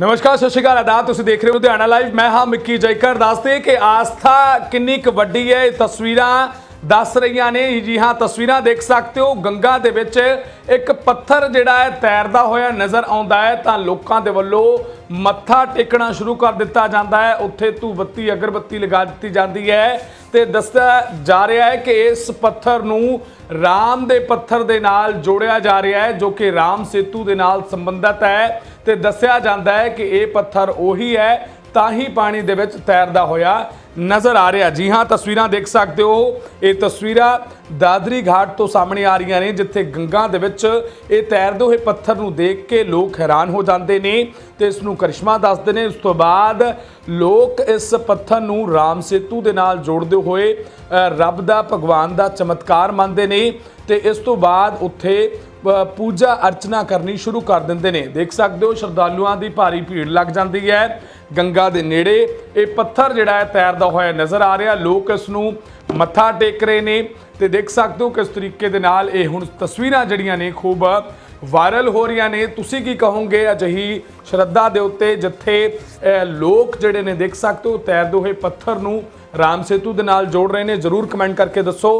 ਨਮਸਕਾਰ, ਸਤਿ ਸ਼੍ਰੀ ਅਕਾਲ, ਆਦਾਬ। ਤੁਸੀਂ ਦੇਖ ਰਹੇ ਹੋ ਲੁਧਿਆਣਾ ਲਾਈਵ। ਮੈਂ ਹਾਂ ਮਿੱਕੀ ਜੈਕਰ। ਦੱਸਦੇ ਕਿ ਆਸਥਾ ਕਿੰਨੀ ਕੁ ਵੱਡੀ ਹੈ। ਇਹ ਤਸਵੀਰਾਂ ਦੱਸ ਰਹੀਆਂ ਨੇ। ਜੀ ਹਾਂ, ਤਸਵੀਰਾਂ ਦੇਖ ਸਕਦੇ ਹੋ। ਗੰਗਾ ਦੇ ਵਿੱਚ ਇੱਕ ਪੱਥਰ ਜਿਹੜਾ ਹੈ, ਤੈਰਦਾ ਹੋਇਆ ਨਜ਼ਰ ਆਉਂਦਾ ਹੈ। ਤਾਂ ਲੋਕਾਂ ਦੇ ਵੱਲੋਂ ਮੱਥਾ ਟੇਕਣਾ ਸ਼ੁਰੂ ਕਰ ਦਿੱਤਾ ਜਾਂਦਾ ਹੈ। ਉੱਥੇ ਧੂਪ ਬੱਤੀ ਅਗਰਬੱਤੀ ਲਗਾ ਦਿੱਤੀ ਜਾਂਦੀ ਹੈ। ਤੇ ਦੱਸਿਆ ਜਾ ਰਿਹਾ ਹੈ ਕਿ ਇਸ ਪੱਥਰ ਨੂੰ ਰਾਮ ਦੇ ਪੱਥਰ ਦੇ ਨਾਲ ਜੋੜਿਆ ਜਾ ਰਿਹਾ ਹੈ, ਜੋ ਕਿ ਰਾਮ ਸੇਤੂ ਦੇ ਨਾਲ ਸੰਬੰਧਿਤ ਹੈ। ਤੇ ਦੱਸਿਆ ਜਾਂਦਾ ਹੈ ਕਿ ਇਹ ਪੱਥਰ ਉਹੀ ਹੈ ਤਾਂ ਹੀ ਪਾਣੀ ਦੇ ਵਿੱਚ ਤੈਰਦਾ ਹੋਇਆ ਨਜ਼ਰ ਆ ਰਿਹਾ। ਜੀ ਹਾਂ, ਤਸਵੀਰਾਂ ਦੇਖ ਸਕਦੇ ਹੋ। ਇਹ ਤਸਵੀਰਾਂ ਦਾਦਰੀ ਘਾਟ ਤੋਂ ਸਾਹਮਣੇ ਆ ਰਹੀਆਂ ਨੇ, ਜਿੱਥੇ ਗੰਗਾ ਦੇ ਵਿੱਚ ਇਹ ਤੈਰਦੇ ਹੋਏ ਪੱਥਰ ਨੂੰ ਦੇਖ ਕੇ ਲੋਕ ਹੈਰਾਨ ਹੋ ਜਾਂਦੇ ਨੇ ਤੇ ਇਸ ਨੂੰ ਕਰਿਸ਼ਮਾ ਦੱਸਦੇ ਨੇ। ਉਸ ਤੋਂ ਬਾਅਦ ਲੋਕ ਇਸ ਪੱਥਰ ਨੂੰ ਰਾਮ ਸੇਤੂ ਦੇ ਨਾਲ ਜੋੜਦੇ ਹੋਏ ਰੱਬ ਦਾ, ਭਗਵਾਨ ਦਾ ਚਮਤਕਾਰ ਮੰਨਦੇ ਨੇ ਤੇ ਇਸ ਤੋਂ ਬਾਅਦ ਉੱਥੇ ਪੂਜਾ ਅਰਚਨਾ ਕਰਨੀ ਸ਼ੁਰੂ ਕਰ ਦਿੰਦੇ ਨੇ। ਦੇਖ ਸਕਦੇ ਹੋ, ਸ਼ਰਧਾਲੂਆਂ ਦੀ ਭਾਰੀ ਭੀੜ ਲੱਗ ਜਾਂਦੀ ਹੈ। ਗੰਗਾ ਦੇ ਨੇੜੇ। ਇਹ ਪੱਥਰ ਜਿਹੜਾ ਹੈ ਤੈਰਦਾ ਹੋਇਆ ਨਜ਼ਰ ਆ ਰਿਹਾ। ਲੋਕ ਇਸ ਨੂੰ ਮੱਥਾ ਟੇਕ ਰਹੇ ਨੇ ਤੇ ਦੇਖ ਸਕਦੇ ਹੋ ਕਿਸ ਤਰੀਕੇ ਦੇ ਨਾਲ ਇਹ ਹੁਣ ਤਸਵੀਰਾਂ ਜਿਹੜੀਆਂ ਨੇ ਖੂਬ ਵਾਇਰਲ ਹੋ ਰਹੀਆਂ ਨੇ। ਤੁਸੀਂ ਕੀ ਕਹੋਗੇ? ਅਜਿਹੀ ਸ਼ਰਧਾ ਦੇ ਉੱਤੇ ਜਿੱਥੇ ਲੋਕ ਜਿਹੜੇ ਨੇ ਦੇਖ ਸਕਦੇ ਹੋ ਤੈਰਦੇ ਹੋਏ ਪੱਥਰ ਨੂੰ ਰਾਮ ਸੇਤੂ ਦੇ ਨਾਲ ਜੋੜ ਰਹੇ ਨੇ। ਜਰੂਰ ਕਮੈਂਟ ਕਰਕੇ ਦੱਸੋ।